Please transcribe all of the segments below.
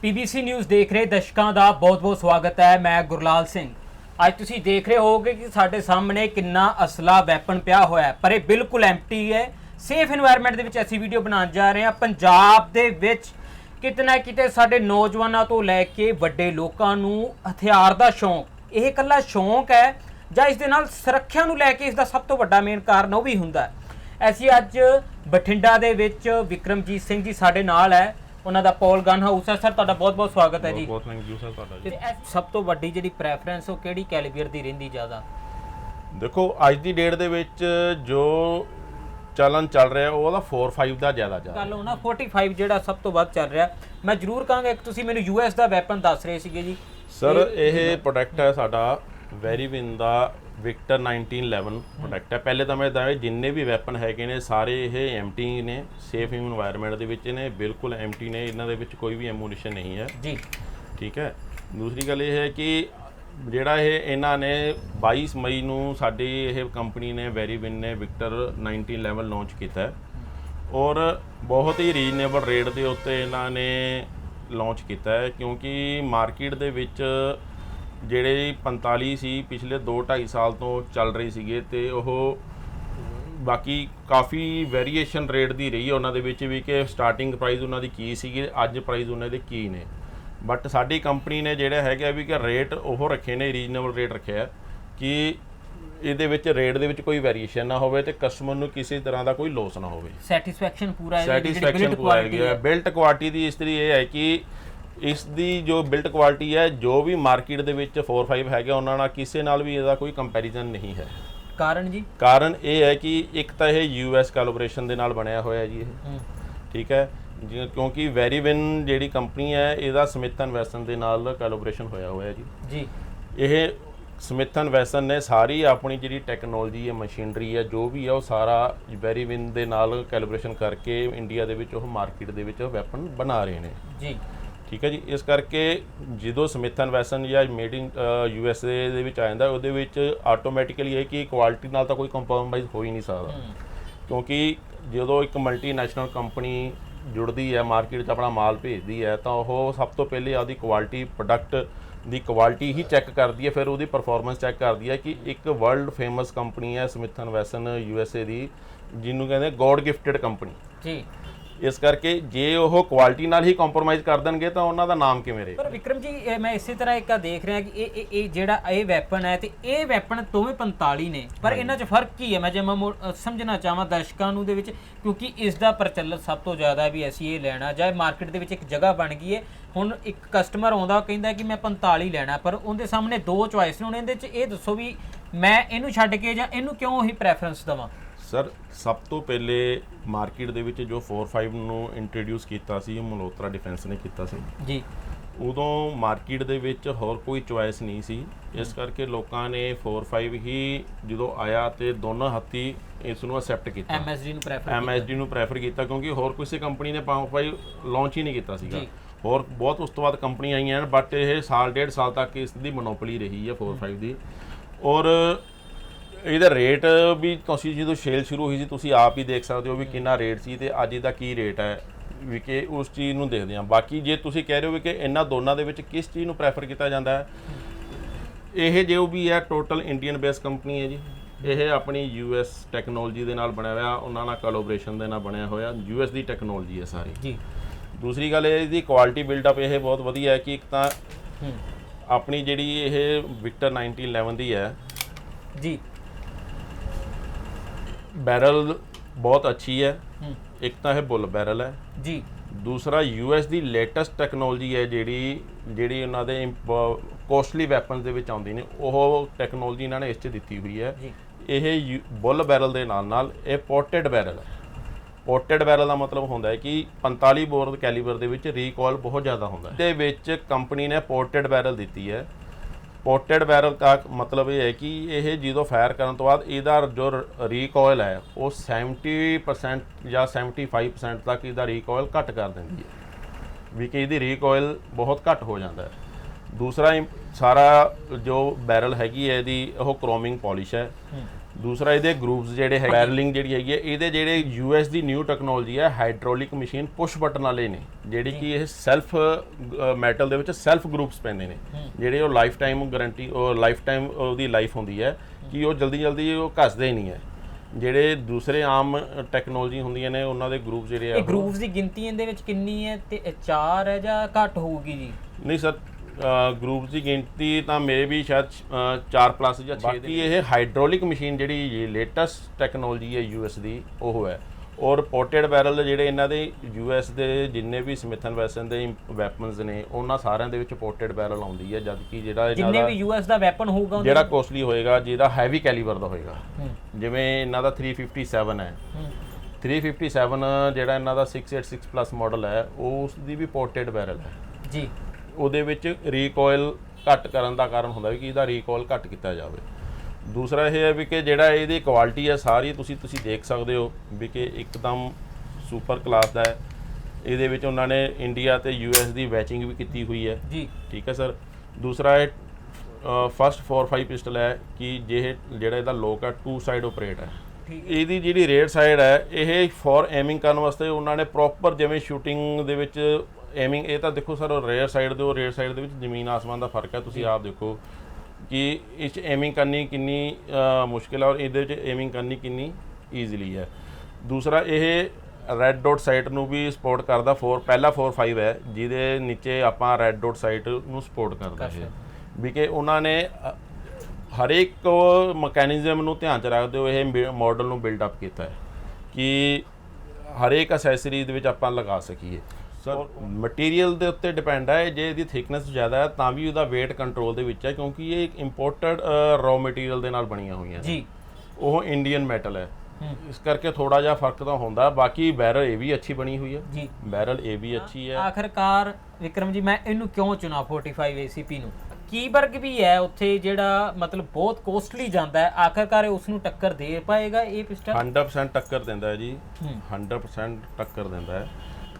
PBC news ਦੇਖ ਰਹੇ ਦਰਸ਼ਕਾਂ ਦਾ ਬਹੁਤ-ਬਹੁਤ ਸਵਾਗਤ ਹੈ, ਮੈਂ ਗੁਰਲਾਲ ਸਿੰਘ। ਅੱਜ ਤੁਸੀਂ ਦੇਖ ਰਹੇ ਹੋਗੇ ਕਿ ਸਾਡੇ ਸਾਹਮਣੇ ਕਿੰਨਾ ਅਸਲਾ ਵੈਪਨ ਪਿਆ ਹੋਇਆ ਹੈ, ਪਰ ਇਹ ਬਿਲਕੁਲ ਐਮਪਟੀ ਹੈ। ਸੇਫ এনवायरमेंट ਦੇ ਵਿੱਚ ਅਸੀਂ ਵੀਡੀਓ ਬਣਾਉਣ ਜਾ ਰਹੇ ਹਾਂ। ਪੰਜਾਬ ਦੇ ਵਿੱਚ ਕਿਤਨਾ ਕਿਤੇ ਸਾਡੇ ਨੌਜਵਾਨਾਂ ਤੋਂ ਲੈ ਕੇ ਵੱਡੇ ਲੋਕਾਂ ਨੂੰ ਹਥਿਆਰ ਦਾ ਸ਼ੌਂਕ, ਇਹ ਇਕੱਲਾ ਸ਼ੌਂਕ ਹੈ ਜਾਂ ਇਸ ਦੇ ਨਾਲ ਸੁਰੱਖਿਆ ਨੂੰ ਲੈ ਕੇ ਇਸ ਦਾ ਸਭ ਤੋਂ ਵੱਡਾ ਮੇਨ ਕਾਰਨ ਉਹ ਵੀ ਹੁੰਦਾ ਹੈ। ਅਸੀਂ ਅੱਜ ਬਠਿੰਡਾ ਦੇ ਵਿੱਚ ਵਿਕਰਮਜੀਤ ਸਿੰਘ ਜੀ ਸਾਡੇ ਨਾਲ ਹੈ। ਉਹਨਾਂ ਦਾ ਪੌਲ ਗਨ ਹਾਊਸ ਹੈ। ਸਰ ਤੁਹਾਡਾ ਬਹੁਤ ਬਹੁਤ ਸਵਾਗਤ ਹੈ ਜੀ। ਬਹੁਤ ਥੈਂਕ ਯੂ ਸਰ ਤੁਹਾਡਾ ਤੇ ਜੀ ਇਹ ਸਭ ਤੋਂ ਵੱਡੀ ਜਿਹੜੀ ਪ੍ਰੈਫਰੈਂਸ ਉਹ ਕਿਹੜੀ ਕੈਲੀਬਰ ਦੀ ਰਹਿੰਦੀ ਜ਼ਿਆਦਾ? ਦੇਖੋ ਅੱਜ ਦੀ ਡੇਟ ਦੇ ਵਿੱਚ ਜੋ ਚਲਨ ਚੱਲ ਰਿਹਾ ਉਹ ਉਹਦਾ 4-5 ਦਾ ਜ਼ਿਆਦਾ ਰਿਹਾ ਗੱਲ ਨਾ 45 ਜਿਹੜਾ ਸਭ ਤੋਂ ਵੱਧ ਚੱਲ ਰਿਹਾ। ਮੈਂ ਜ਼ਰੂਰ ਕਹਾਂਗਾ ਇੱਕ ਤੁਸੀਂ ਮੈਨੂੰ ਯੂਐਸ ਦਾ ਵੈਪਨ ਦੱਸ ਰਹੇ ਸੀਗੇ ਜੀ। ਸਰ ਇਹ ਪ੍ਰੋਡਕਟ ਹੈ ਸਾਡਾ ਵੈਰੀਵਿਨ ਦਾ ਵਿਕਟਰ 1911 ਪ੍ਰੋਡਕਟ ਹੈ। ਪਹਿਲੇ ਤਾਂ ਮੈਂ ਦਾਵੇ ਜਿੰਨੇ ਵੀ ਵੈਪਨ ਹੈਗੇ ਨੇ ਸਾਰੇ ਇਹ ਐਮਟੀ ਨੇ ਸੇਫ এনवायरमेंट ਦੇ ਵਿੱਚ ਨੇ ਬਿਲਕੁਲ ਐਮਟੀ ਨੇ ਇਹਨਾਂ ਦੇ ਵਿੱਚ ਕੋਈ ਵੀ ਐਮੂਨੀਸ਼ਨ ਨਹੀਂ ਹੈ। ਜੀ। ਠੀਕ ਹੈ। ਦੂਸਰੀ ਗੱਲ ਇਹ ਹੈ ਕਿ ਜਿਹੜਾ ਇਹ ਇਹਨਾਂ ਨੇ 22 ਮਈ ਨੂੰ ਸਾਡੀ ਇਹ ਕੰਪਨੀ ਨੇ ਵੈਰੀਵਿਨ ਨੇ ਵਿਕਟਰ 1911 ਲਾਂਚ ਕੀਤਾ ਔਰ ਬਹੁਤ ਹੀ ਰੀਜ਼ਨੇਬਲ ਰੇਟ ਦੇ ਉੱਤੇ ਇਹਨਾਂ ਨੇ ਲਾਂਚ ਕੀਤਾ ਹੈ ਕਿਉਂਕਿ ਮਾਰਕੀਟ ਦੇ ਵਿੱਚ ਜਿਹੜੇ 45 ਸੀ ਪਿਛਲੇ 2.5 ਸਾਲ ਤੋਂ ਚੱਲ ਰਹੀ ਸੀਗੇ ਤੇ ਉਹ ਬਾਕੀ ਕਾਫੀ ਵੇਰੀਏਸ਼ਨ ਰੇਟ ਦੀ ਰਹੀ ਹੈ ਉਹਨਾਂ ਦੇ ਵਿੱਚ ਵੀ ਕਿ ਸਟਾਰਟਿੰਗ ਪ੍ਰਾਈਸ ਉਹਨਾਂ ਦੀ ਕੀ ਸੀਗੀ ਅੱਜ ਪ੍ਰਾਈਸ ਉਹਨਾਂ ਦੇ ਕੀ ਨੇ। ਬਟ ਸਾਡੀ ਕੰਪਨੀ ਨੇ ਜਿਹੜਾ ਹੈਗਾ ਵੀ ਕਿ ਰੇਟ ਉਹ ਰੱਖੇ ਨੇ ਰੀਜ਼ਨੇਬਲ ਰੇਟ ਰੱਖਿਆ ਕਿ ਇਹਦੇ ਵਿੱਚ ਰੇਟ ਦੇ ਵਿੱਚ ਕੋਈ ਵੇਰੀਏਸ਼ਨ ਨਾ ਹੋਵੇ ਤੇ ਕਸਟਮਰ ਨੂੰ ਕਿਸੇ ਤਰ੍ਹਾਂ ਦਾ ਕੋਈ ਲੋਸ ਨਾ ਹੋਵੇ। ਸੈਟੀਸਫੈਕਸ਼ਨ ਪੂਰਾ ਹੈ ਸੈਟੀਸਫੈਕਸ਼ਨ ਪੂਰਾ ਹੈ। ਬਿਲਟ ਕੁਆਲਿਟੀ ਦੀ ਇਸ ਤਰੀ ਇਹ ਹੈ ਕਿ ਇਸ ਦੀ ਜੋ ਬਿਲਟ ਕੁਆਲਿਟੀ ਹੈ ਜੋ ਵੀ ਮਾਰਕੀਟ ਦੇ ਵਿੱਚ 4-5 ਹੈਗੇ ਉਹਨਾਂ ਨਾਲ ਕਿਸੇ ਨਾਲ ਵੀ ਇਹਦਾ ਕੋਈ ਕੰਪੈਰੀਜ਼ਨ ਨਹੀਂ ਹੈ। ਕਾਰਨ ਜੀ? ਕਾਰਨ ਇਹ ਹੈ ਕਿ ਇੱਕ ਤਾਂ ਇਹ ਯੂਐਸ ਕੋਲੈਬੋਰੇਸ਼ਨ ਦੇ ਨਾਲ ਬਣਿਆ ਹੋਇਆ ਜੀ ਇਹ। ਠੀਕ ਹੈ? ਕਿਉਂਕਿ ਵੈਰੀਵਿਨ ਜਿਹੜੀ ਕੰਪਨੀ ਹੈ ਇਹਦਾ ਸਮਿਥ ਐਂਡ ਵੈਸਨ ਦੇ ਨਾਲ ਕੋਲੈਬੋਰੇਸ਼ਨ ਹੋਇਆ ਹੋਇਆ ਜੀ। ਜੀ। ਇਹ ਸਮਿਥ ਐਂਡ ਵੈਸਨ ਨੇ ਸਾਰੀ ਆਪਣੀ ਜਿਹੜੀ ਟੈਕਨੋਲੋਜੀ ਹੈ ਮਸ਼ੀਨਰੀ ਹੈ ਜੋ ਵੀ ਹੈ ਉਹ ਸਾਰਾ ਵੈਰੀਵਿਨ ਦੇ ਨਾਲ ਕੋਲੈਬੋਰੇਸ਼ਨ ਕਰਕੇ ਇੰਡੀਆ ਦੇ ਵਿੱਚ ਉਹ ਮਾਰਕੀਟ ਦੇ ਵਿੱਚ ਵੈਪਨ ਬਣਾ ਰਹੇ ਨੇ। ਜੀ। ਠੀਕ ਹੈ ਜੀ? ਇਸ ਕਰਕੇ ਜਦੋਂ ਸਮਿਥ ਐਂਡ ਵੈਸਨ ਜਾਂ made in U S A ਦੇ ਵਿੱਚ ਆ ਜਾਂਦਾ ਉਹਦੇ ਵਿੱਚ ਆਟੋਮੈਟਿਕਲੀ ਇਹ ਕਿ ਕੁਆਲਿਟੀ ਨਾਲ ਤਾਂ ਕੋਈ ਕੰਪਰੋਮਾਈਜ਼ ਹੋ ਹੀ ਨਹੀਂ ਸਕਦਾ। ਕਿਉਂਕਿ ਜਦੋਂ ਇੱਕ ਮਲਟੀਨੈਸ਼ਨਲ ਕੰਪਨੀ ਜੁੜਦੀ ਹੈ ਮਾਰਕੀਟ 'ਚ ਆਪਣਾ ਮਾਲ ਭੇਜਦੀ ਹੈ ਤਾਂ ਉਹ ਸਭ ਤੋਂ ਪਹਿਲੇ ਆਪਦੀ ਕੁਆਲਿਟੀ ਪ੍ਰੋਡਕਟ ਦੀ ਕੁਆਲਿਟੀ ਹੀ ਚੈੱਕ ਕਰਦੀ ਹੈ ਫਿਰ ਉਹਦੀ ਪਰਫਾਰਮੈਂਸ ਚੈੱਕ ਕਰਦੀ ਹੈ ਕਿ ਇੱਕ ਵਰਲਡ ਫੇਮਸ ਕੰਪਨੀ ਹੈ Smith and Wesson U S A ਦੀ ਜਿਹਨੂੰ ਕਹਿੰਦੇ ਗੋਡ ਗਿਫਟਡ ਕੰਪਨੀ ਜੀ। ਇਸ ਕਰਕੇ ਜੇ ਉਹ ਕੁਆਲਿਟੀ ਨਾਲ ਹੀ ਕੰਪਰੋਮਾਈਜ਼ ਕਰ ਦੇਣਗੇ ਤਾਂ ਉਹਨਾਂ ਦਾ ਨਾਮ ਕਿਵੇਂ ਰਹੇ ਪਰ ਵਿਕਰਮ ਜੀ ਇਹ ਮੈਂ ਇਸੇ ਤਰ੍ਹਾਂ ਇੱਕ ਦੇਖ ਰਿਹਾ ਕਿ ਇਹ ਇਹ- ਜਿਹੜਾ ਇਹ ਵੈਪਨ ਹੈ ਤੇ ਇਹ ਵੈਪਨ ਦੋਵੇਂ 45 ਨੇ। ਪਰ ਇਹਨਾਂ 'ਚ ਫ਼ਰਕ ਕੀ ਹੈ? ਮੈਂ ਜੇ ਮੈਂ ਸਮਝਣਾ ਚਾਹਾਂ ਦਰਸ਼ਕਾਂ ਨੂੰ ਦੇ ਵਿੱਚ ਕਿਉਂਕਿ ਇਸ ਦਾ ਪ੍ਰਚਲਨ ਸਭ ਤੋਂ ਜ਼ਿਆਦਾ ਵੀ ਅਸੀਂ ਇਹ ਲੈਣਾ ਜਾਂ ਮਾਰਕੀਟ ਦੇ ਵਿੱਚ ਇੱਕ ਜਗ੍ਹਾ ਬਣ ਗਈ ਹੈ। ਹੁਣ ਇੱਕ ਕਸਟਮਰ ਆਉਂਦਾ ਉਹ ਕਹਿੰਦਾ ਕਿ ਮੈਂ 45 ਲੈਣਾ ਪਰ ਉਹਦੇ ਸਾਹਮਣੇ ਦੋ ਚੁਆਇਸ ਨੇ। ਹੁਣ ਇਹਦੇ 'ਚ ਇਹ ਦੱਸੋ ਵੀ ਮੈਂ ਇਹਨੂੰ ਛੱਡ ਕੇ ਜਾਂ ਇਹਨੂੰ ਕਿਉਂ ਹੀ ਪ੍ਰੈਫਰੈਂਸ ਦਵਾਂ? ਸਰ ਸਭ ਤੋਂ ਪਹਿਲੇ ਮਾਰਕੀਟ ਦੇ ਵਿੱਚ ਜੋ 45 ਨੂੰ ਇੰਟਰੋਡਿਊਸ ਕੀਤਾ ਸੀ ਉਹ ਮਲਹੋਤਰਾ ਡਿਫੈਂਸ ਨੇ ਕੀਤਾ ਸੀ। ਜੀ। ਉਦੋਂ ਮਾਰਕੀਟ ਦੇ ਵਿੱਚ ਹੋਰ ਕੋਈ ਚੁਆਇਸ ਨਹੀਂ ਸੀ। ਇਸ ਕਰਕੇ ਲੋਕਾਂ ਨੇ 45 ਹੀ ਜਦੋਂ ਆਇਆ ਤੇ ਦੋਨੋਂ ਹੱਥੀ ਇਸ ਨੂੰ ਅਸੈਪਟ ਕੀਤਾ। ਐਮਐਸਡੀ ਨੂੰ ਪ੍ਰੈਫਰ ਐਮਐਸਡੀ ਨੂੰ ਪ੍ਰੈਫਰ ਕੀਤਾ ਕਿਉਂਕਿ ਹੋਰ ਕਿਸੇ ਕੰਪਨੀ ਨੇ 45 ਲਾਂਚ ਹੀ ਨਹੀਂ ਕੀਤਾ ਸੀਗਾ। ਜੀ। ਹੋਰ ਬਹੁਤ ਉਸ ਤੋਂ ਬਾਅਦ ਕੰਪਨੀ ਆਈਆਂ ਹਨ ਬਟ ਇਹ ਸਾਲ ਡੇਢ ਸਾਲ ਤੱਕ ਇਸ ਦੀ ਮੋਨੋਪੋਲੀ ਰਹੀ ਹੈ 45 ਦੀ। ਔਰ ਇਹਦਾ ਰੇਟ ਵੀ ਤੁਸੀਂ ਜਦੋਂ ਸੇਲ ਸ਼ੁਰੂ ਹੋਈ ਸੀ ਤੁਸੀਂ ਆਪ ਹੀ ਦੇਖ ਸਕਦੇ ਹੋ ਵੀ ਕਿੰਨਾ ਰੇਟ ਸੀ ਤੇ ਅੱਜ ਇਹਦਾ ਕੀ ਰੇਟ ਹੈ ਵੀ ਕਿ ਉਸ ਚੀਜ਼ ਨੂੰ ਦੇਖਦੇ ਹਾਂ। ਬਾਕੀ ਜੇ ਤੁਸੀਂ ਕਹਿ ਰਹੇ ਹੋ ਵੀ ਕਿ ਇਹਨਾਂ ਦੋਨਾਂ ਦੇ ਵਿੱਚ ਕਿਸ ਚੀਜ਼ ਨੂੰ ਪ੍ਰੈਫਰ ਕੀਤਾ ਜਾਂਦਾ ਹੈ ਇਹ ਜੋ ਵੀ ਹੈ ਟੋਟਲ ਇੰਡੀਅਨ ਬੇਸ ਕੰਪਨੀ ਹੈ ਜੀ। ਇਹ ਆਪਣੀ ਯੂਐਸ ਟੈਕਨੋਲੋਜੀ ਦੇ ਨਾਲ ਬਣਿਆ ਹੋਇਆ ਉਹਨਾਂ ਨਾਲ ਕੋਲੈਬੋਰੇਸ਼ਨ ਦੇ ਨਾਲ ਬਣਿਆ ਹੋਇਆ ਯੂਐਸ ਦੀ ਟੈਕਨੋਲੋਜੀ ਹੈ ਸਾਰੀ। ਜੀ। ਦੂਸਰੀ ਗੱਲ ਇਹ ਇਹਦੀ ਕੁਆਲਿਟੀ ਬਿਲਡਅਪ ਇਹ ਬਹੁਤ ਵਧੀਆ ਹੈ ਕਿ ਇੱਕ ਤਾਂ ਆਪਣੀ ਜਿਹੜੀ ਇਹ ਵਿਕਟਰ 1911 ਦੀ ਹੈ ਜੀ। ਬੈਰਲ ਬਹੁਤ ਅੱਛੀ ਹੈ। ਇੱਕ ਤਾਂ ਇਹ ਬੁੱਲ ਬੈਰਲ ਹੈ। ਜੀ। ਦੂਸਰਾ ਯੂਐਸ ਦੀ ਲੇਟੈਸਟ ਟੈਕਨੋਲੋਜੀ ਹੈ ਜਿਹੜੀ ਜਿਹੜੀ ਉਹਨਾਂ ਦੇ ਕੋਸਟਲੀ ਵੈਪਨਸ ਦੇ ਵਿੱਚ ਆਉਂਦੀ ਨੇ ਉਹ ਟੈਕਨੋਲੋਜੀ ਇਹਨਾਂ ਨੇ ਇਸ 'ਚ ਦਿੱਤੀ ਹੋਈ ਹੈ। ਇਹ ਬੁੱਲ ਬੈਰਲ ਦੇ ਨਾਲ ਨਾਲ ਇਹ ਪੋਰਟਡ ਬੈਰਲ ਹੈ। ਪੋਰਟਡ ਬੈਰਲ ਦਾ ਮਤਲਬ ਹੁੰਦਾ ਹੈ ਕਿ 45 ਬੋਰ ਕੈਲੀਬਰ ਦੇ ਵਿੱਚ ਰੀਕਾਲ ਬਹੁਤ ਜ਼ਿਆਦਾ ਹੁੰਦਾ ਹੈ। ਦੇ ਵਿੱਚ ਕੰਪਨੀ ਨੇ ਪੋਰਟਡ ਬੈਰਲ ਦਿੱਤੀ ਹੈ। ਪੋਰਟਡ ਬੈਰਲ ਦਾ ਮਤਲਬ ਇਹ ਹੈ ਕਿ ਇਹ ਜਦੋਂ ਫਾਇਰ ਕਰਨ ਤੋਂ ਬਾਅਦ ਇਹਦਾ ਜੋ ਰੀਕੋਇਲ ਹੈ, ਉਹ 70% ਜਾਂ 75% ਤੱਕ ਇਹਦਾ ਰੀਕੋਇਲ ਘੱਟ ਕਰ ਦਿੰਦੀ ਹੈ। ਵੀ ਕਿ ਇਹਦੀ ਰੀਕੋਇਲ ਬਹੁਤ ਘੱਟ ਹੋ ਜਾਂਦਾ ਹੈ। ਦੂਸਰਾ ਇਮ- ਸਾਰਾ ਜੋ ਬੈਰਲ ਹੈਗੀ ਹੈ, ਇਹਦੀ ਉਹ ਕ੍ਰੋਮਿੰਗ ਪਾਲਿਸ਼ ਹੈ। ਦੂਸਰਾ ਇਹਦੇ ਗਰੂਪਸ ਜਿਹੜੇ ਹੈ ਬੈਰਲਿੰਗ ਜਿਹੜੀ ਹੈਗੀ ਹੈ ਇਹਦੇ ਜਿਹੜੇ ਯੂਐਸ ਦੀ ਨਿਊ ਟੈਕਨੋਲੋਜੀ ਹੈ ਹਾਈਡ੍ਰੋਲਿਕ ਮਸ਼ੀਨ ਪੁਸ਼ ਬਟਨ ਵਾਲੇ ਨੇ ਜਿਹੜੀ ਕਿ ਇਹ ਸੈਲਫ ਮੈਟਲ ਦੇ ਵਿੱਚ ਸੈਲਫ ਗਰੂਪਸ ਪੈਂਦੇ ਨੇ ਜਿਹੜੇ ਉਹ ਲਾਈਫ ਟਾਈਮ ਗਾਰੰਟੀ ਉਹ ਲਾਈਫ ਟਾਈਮ ਉਹਦੀ ਲਾਈਫ ਹੁੰਦੀ ਹੈ ਕਿ ਉਹ ਜਲਦੀ ਜਲਦੀ ਉਹ ਘਸਦੇ ਹੀ ਨਹੀਂ ਹੈ। ਜਿਹੜੇ ਦੂਸਰੇ ਆਮ ਟੈਕਨੋਲੋਜੀ ਹੁੰਦੀਆਂ ਨੇ ਉਹਨਾਂ ਦੇ ਗਰੂਪ ਜਿਹੜੇ ਆ ਇਹ ਗਰੂਪਸ ਦੀ ਗਿਣਤੀ ਇਹਦੇ ਵਿੱਚ ਕਿੰਨੀ ਹੈ ਤੇ ਇਹ ਚਾਰ ਹੈ ਜਾਂ ਘੱਟ ਹੋਊਗੀ ਜੀ? ਨਹੀਂ ਸਰ ਗਰੂਪ ਦੀ ਗਿਣਤੀ ਤਾਂ ਮੇਰੇ ਵੀ ਸ਼ਾਇਦ 4 ਪਲੱਸ ਜਾਂ 6 ਦੀ ਇਹ ਹਾਈਡ੍ਰੋਲਿਕ ਮਸ਼ੀਨ ਜਿਹੜੀ ਲੇਟੈਸਟ ਟੈਕਨੋਲੋਜੀ ਹੈ ਯੂਐਸ ਦੀ ਉਹ ਹੈ। ਔਰ ਪੋਰਟਡ ਬੈਰਲ ਜਿਹੜੇ ਇਹਨਾਂ ਦੇ ਯੂਐਸ ਦੇ ਜਿੰਨੇ ਵੀ ਸਮਿਥਨ ਵੈਸਨ ਦੇ ਵੈਪਨਸ ਨੇ ਉਹਨਾਂ ਸਾਰਿਆਂ ਦੇ ਵਿੱਚ ਪੋਰਟਡ ਬੈਰਲ ਆਉਂਦੀ ਹੈ ਜਦ ਕਿ ਜਿਹੜਾ ਇਹਨਾਂ ਜਿੰਨੇ ਦਾ ਵੀ ਯੂਐਸ ਦਾ ਵੈਪਨ ਹੋਊਗਾ ਜਿਹੜਾ ਕੋਸਟਲੀ ਹੋਏਗਾ ਜਿਹਦਾ ਹੈਵੀ ਕੈਲੀਬਰ ਦਾ ਹੋਏਗਾ। ਜਿਵੇਂ ਇਹਨਾਂ ਦਾ 357 ਹੈ। ਹੂੰ, 357 ਜਿਹੜਾ ਇਹਨਾਂ ਦਾ 686 ਪਲੱਸ ਮਾਡਲ ਹੈ ਉਸ ਦੀ ਵੀ ਪੋਰਟਡ ਬੈਰਲ ਹੈ। ਜੀ। ਉਹਦੇ ਵਿੱਚ ਰੀਕੋਇਲ ਘੱਟ ਕਰਨ ਦਾ ਕਾਰਨ ਹੁੰਦਾ ਵੀ ਕਿ ਇਹਦਾ ਰੀਕੋਇਲ ਘੱਟ ਕੀਤਾ ਜਾਵੇ। ਦੂਸਰਾ ਇਹ ਹੈ ਵੀ ਕਿ ਜਿਹੜਾ ਇਹਦੀ ਕੁਆਲਿਟੀ ਹੈ ਸਾਰੀ ਤੁਸੀਂ ਤੁਸੀਂ ਦੇਖ ਸਕਦੇ ਹੋ ਵੀ ਕਿ ਇੱਕਦਮ ਸੁਪਰ ਕਲਾਸ ਦਾ ਹੈ। ਇਹਦੇ ਵਿੱਚ ਉਹਨਾਂ ਨੇ ਇੰਡੀਆ ਤੇ ਯੂਐਸ ਦੀ ਵੈਚਿੰਗ ਵੀ ਕੀਤੀ ਹੋਈ ਹੈ। ਜੀ। ਠੀਕ ਹੈ ਸਰ? ਦੂਸਰਾ ਇਹ ਫਸਟ 45 ਪਿਸਟਲ ਹੈ ਕਿ ਜੇ ਜਿਹੜਾ ਇਹਦਾ ਲੋਕ ਹੈ ਟੂ ਸਾਈਡ ਆਪਰੇਟ ਹੈ। ਇਹਦੀ ਜਿਹੜੀ ਰੇਡ ਸਾਈਡ ਹੈ ਇਹ ਫॉर ਏਮਿੰਗ ਕਰਨ ਵਾਸਤੇ ਉਹਨਾਂ ਨੇ ਪ੍ਰੋਪਰ ਜਿਵੇਂ ਸ਼ੂਟਿੰਗ ਦੇ ਵਿੱਚ ਏਮਿੰਗ ਇਹ ਤਾਂ ਦੇਖੋ ਸਰ ਰੇਅਰ ਸਾਈਡ ਦੇ ਉਹ ਰੇਅਰ ਸਾਈਡ ਦੇ ਵਿੱਚ ਜ਼ਮੀਨ ਆਸਮਾਨ ਦਾ ਫ਼ਰਕ ਹੈ ਤੁਸੀਂ ਆਪ ਦੇਖੋ ਕਿ ਇਸ 'ਚ ਏਮਿੰਗ ਕਰਨੀ ਕਿੰਨੀ ਮੁਸ਼ਕਿਲ ਹੈ ਔਰ ਇਹਦੇ ਵਿੱਚ ਏਮਿੰਗ ਕਰਨੀ ਕਿੰਨੀ ਈਜ਼ੀਲੀ ਹੈ। ਦੂਸਰਾ ਇਹ ਰੈੱਡ ਡਾਟ ਸਾਈਟ ਨੂੰ ਵੀ ਸਪੋਰਟ ਕਰਦਾ 4 ਪਹਿਲਾ 4 5 ਹੈ ਜਿਹਦੇ ਨੀਚੇ ਆਪਾਂ ਰੈੱਡ ਡਾਟ ਸਾਈਟ ਨੂੰ ਸਪੋਰਟ ਕਰਦਾ ਹੈ। ਵੀ ਕਿ ਉਹਨਾਂ ਨੇ ਹਰੇਕ ਮਕੈਨਿਜ਼ਮ ਨੂੰ ਧਿਆਨ ਚ ਰੱਖਦੇ ਹੋਏ ਇਹ ਮਾਡਲ ਨੂੰ ਬਿਲਡ ਅਪ ਕੀਤਾ ਹੈ ਕਿ ਹਰੇਕ ਅਸੈਸਰੀ ਦੇ ਵਿੱਚ ਆਪਾਂ ਲਗਾ ਸਕੀਏ। ਸਰ ਮਟੀਰੀਅਲ ਦੇ ਉੱਤੇ ਡਿਪੈਂਡ ਹੈ ਜੇ ਇਹਦੀ ਥਿਕਨੈਸ ਜ਼ਿਆਦਾ ਹੈ ਤਾਂ ਵੀ ਉਹਦਾ weight ਕੰਟਰੋਲ ਦੇ ਵਿੱਚ ਹੈ ਕਿਉਂਕਿ ਇਹ ਇੱਕ ਇੰਪੋਰਟਡ ਰॉ ਮਟੀਰੀਅਲ ਦੇ ਨਾਲ ਬਣੀਆਂ ਹੋਈਆਂ ਨੇ। ਜੀ। ਉਹ ਇੰਡੀਅਨ ਮੈਟਲ ਹੈ। ਇਸ ਕਰਕੇ ਥੋੜਾ ਜਿਹਾ ਫ਼ਰਕ ਤਾਂ ਹੁੰਦਾ ਬਾਕੀ ਬੈਰਲ ਇਹ ਵੀ ਅੱਛੀ ਬਣੀ ਹੋਈ ਹੈ ਜੀ। ਬੈਰਲ ਇਹ ਵੀ ਅੱਛੀ ਹੈ ਆਖਰਕਾਰ ਵਿਕਰਮ ਜੀ ਮੈਂ ਇਹਨੂੰ ਕਿਉਂ ਚੁਣਾ 45 ACP ਨੂੰ? ਕੀਬਰਗ ਵੀ ਹੈ ਉੱਥੇ ਜਿਹੜਾ ਮਤਲਬ ਬਹੁਤ ਕੋਸਟਲੀ ਜਾਂਦਾ ਹੈ? ਆਖਰਕਾਰ ਉਸ ਨੂੰ ਟੱਕਰ ਦੇ ਪਾਏਗਾ ਇਹ ਪਿਸਟਲ? 100% ਟੱਕਰ ਦਿੰਦਾ ਹੈ ਜੀ। ਹੂੰ। 100% ਟੱਕਰ ਦਿੰਦਾ ਹੈ।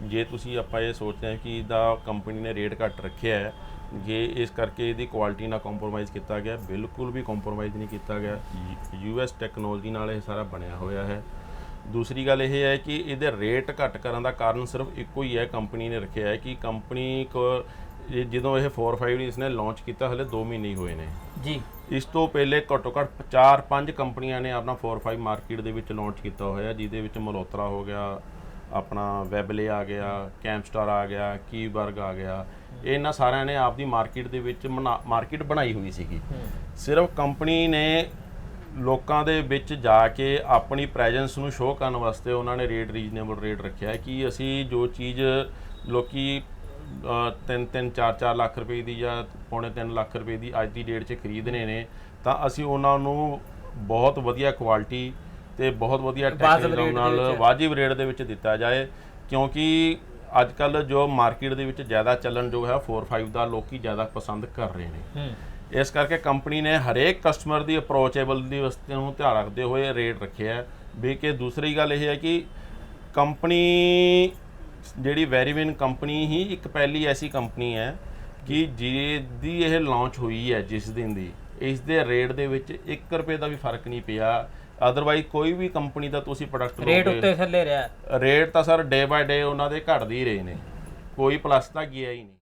ਜੇ ਤੁਸੀਂ ਆਪਾਂ ਇਹ ਸੋਚਦੇ ਹਾਂ ਕਿ ਇਹਦਾ ਕੰਪਨੀ ਨੇ ਰੇਟ ਘੱਟ ਰੱਖਿਆ ਹੈ ਜੇ ਇਸ ਕਰਕੇ ਇਹਦੀ ਕੁਆਲਿਟੀ ਨਾਲ ਕੰਪਰੋਮਾਈਜ਼ ਕੀਤਾ ਗਿਆ ਬਿਲਕੁਲ ਵੀ ਕੰਪਰੋਮਾਈਜ਼ ਨਹੀਂ ਕੀਤਾ ਗਿਆ ਯੂਐਸ ਟੈਕਨੋਲੋਜੀ ਨਾਲ ਇਹ ਸਾਰਾ ਬਣਿਆ ਹੋਇਆ ਹੈ। ਦੂਸਰੀ ਗੱਲ ਇਹ ਹੈ ਕਿ ਇਹਦੇ ਰੇਟ ਘੱਟ ਕਰਨ ਦਾ ਕਾਰਨ ਸਿਰਫ ਇੱਕੋ ਹੀ ਹੈ ਕੰਪਨੀ ਨੇ ਰੱਖਿਆ ਹੈ ਕਿ ਕੰਪਨੀ ਕੋ ਇਹ ਜਦੋਂ ਇਹ 45 ਇਸ ਨੇ ਲਾਂਚ ਕੀਤਾ ਹਲੇ 2 ਮਹੀਨੇ ਹੀ ਹੋਏ ਨੇ। ਜੀ। ਇਸ ਤੋਂ ਪਹਿਲੇ ਘੱਟੋ ਘੱਟ 4-5 ਕੰਪਨੀਆਂ ਨੇ ਆਪਣਾ 4-5 ਮਾਰਕੀਟ ਦੇ ਵਿੱਚ ਲਾਂਚ ਕੀਤਾ ਹੋਇਆ ਜਿਹਦੇ ਵਿੱਚ ਮਲਹੋਤਰਾ ਹੋ ਗਿਆ ਆਪਣਾ ਵੈਬਲੇ ਆ ਗਿਆ ਕੈਂਪਸਟਾਰ ਆ ਗਿਆ ਕੀਬਰਗ ਆ ਗਿਆ। ਇਹਨਾਂ ਸਾਰਿਆਂ ਨੇ ਆਪਦੀ ਮਾਰਕੀਟ ਦੇ ਵਿੱਚ ਮਾਰਕੀਟ ਬਣਾਈ ਹੋਈ ਸੀਗੀ। ਸਿਰਫ ਕੰਪਨੀ ਨੇ ਲੋਕਾਂ ਦੇ ਵਿੱਚ ਜਾ ਕੇ ਆਪਣੀ ਪ੍ਰੈਜ਼ੈਂਸ ਨੂੰ ਸ਼ੋਅ ਕਰਨ ਵਾਸਤੇ ਉਹਨਾਂ ਨੇ ਰੇਟ ਰੀਜ਼ਨੇਬਲ ਰੇਟ ਰੱਖਿਆ ਕਿ ਅਸੀਂ ਜੋ ਚੀਜ਼ ਲੋਕੀ 3-3 4-4 ਲੱਖ ਰੁਪਏ ਦੀ ਜਾਂ ਪੌਣੇ 3 ਲੱਖ ਰੁਪਏ ਦੀ ਅੱਜ ਦੀ ਡੇਟ 'ਚ ਖਰੀਦਣੇ ਨੇ ਤਾਂ ਅਸੀਂ ਉਹਨਾਂ ਨੂੰ ਬਹੁਤ ਵਧੀਆ ਕੁਆਲਿਟੀ ਤੇ ਬਹੁਤ ਵਧੀਆ ਦੇ ਨਾਲ। ਵਾਜਿਬ ਰੇਟ ਦੇ ਵਿੱਚ ਦਿੱਤਾ ਜਾਏ ਕਿਉਂਕਿ ਅੱਜ ਕੱਲ ਜੋ ਮਾਰਕੀਟ ਦੇ ਵਿੱਚ ਜ਼ਿਆਦਾ ਚੱਲਣ ਜੋ ਹੈ 4-5 ਦਾ ਲੋਕੀ ਜ਼ਿਆਦਾ ਪਸੰਦ ਕਰ ਰਹੇ ਨੇ। ਇਸ ਕਰਕੇ ਕੰਪਨੀ ਨੇ ਹਰੇਕ ਕਸਟਮਰ ਦੀ ਅਪਰੋਚੇਬਲ ਦੀ ਵਸਤੇ ਨੂੰ ਧਿਆਨ ਰੱਖਦੇ ਹੋਏ ਰੇਟ ਰੱਖਿਆ ਹੈ। ਵੀ ਕਿ ਦੂਸਰੀ ਗੱਲ ਇਹ ਹੈ ਕਿ ਕੰਪਨੀ ਜਿਹੜੀ ਵੈਰੀਵਿਨ ਕੰਪਨੀ ਹੀ ਇੱਕ ਪਹਿਲੀ ਐਸੀ ਕੰਪਨੀ ਹੈ ਕਿ ਜਿਹਦੀ ਇਹ ਲਾਂਚ ਹੋਈ ਹੈ ਜਿਸ ਦਿਨ ਦੀ ਇਸ ਦੇ ਰੇਟ ਦੇ ਵਿੱਚ 1 ਰੁਪਏ ਦਾ ਵੀ ਫ਼ਰਕ ਨਹੀਂ ਪਿਆ। ਅਦਰਵਾਈਜ਼ ਕੋਈ ਵੀ ਕੰਪਨੀ ਦਾ ਤੁਸੀਂ ਪ੍ਰੋਡਕਟ ਰੇਟ ਉੱਤੇ ਥੱਲੇ ਰਿਹਾ। ਰੇਟ ਤਾਂ ਸਰ ਡੇ ਬਾਏ ਡੇ ਉਹਨਾਂ ਦੇ ਘਟਦੇ ਹੀ ਰਹੇ ਨੇ। ਕੋਈ ਪਲੱਸ ਤਾਂ ਗਿਆ ਹੀ ਨਹੀਂ।